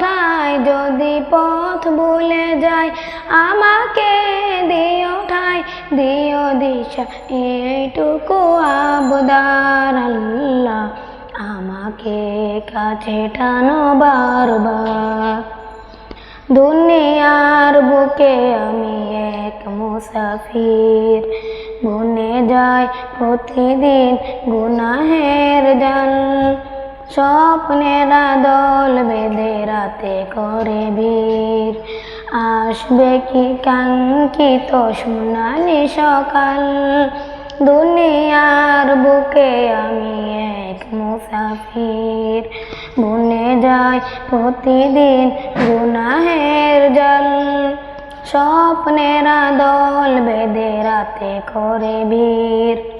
ঠাই যদি পথ ভুলে যায় আমাকে দিও ঠাই, দিও দিশা, এইটুকু আবদার আল্লাহ আমাকে কাছে টানো বারবার। দুনিয়ার বুকে আমি এক মুসাফির, গুনে যায় প্রতিদিন গুনাহের জাল। স্বপ্নেরা দল বেঁধে রাতে করে ভিড় আসবে কি কাঙ্ক্ষিত সোনালি সকাল? দুনিয়ার বুকে আমি এক মুসাফির। বুনে যায় প্রতিদিন গুনাহের জল। স্বপ্নেরা দল বেঁধে রাতে করে ভিড়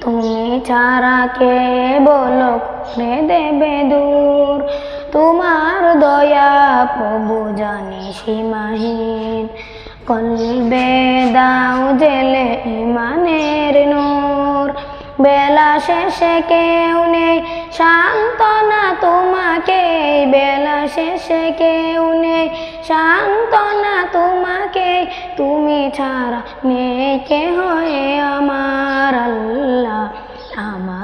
তুমি ছাড়া কে বলো করে দেবে দূর। তোমার দয়া প্রভু জানি সীমাহীন। কলবে দাও জেলে ইমানের নূর। বেলা শেষে কেউ নেই, সান্ত্বনা তোমাকে বেলা শেষে কেউ নেই, সান্ত্বনা তোমাকে তুমি ছাড়া নেই কে হয়ে আমার আল্লাহ।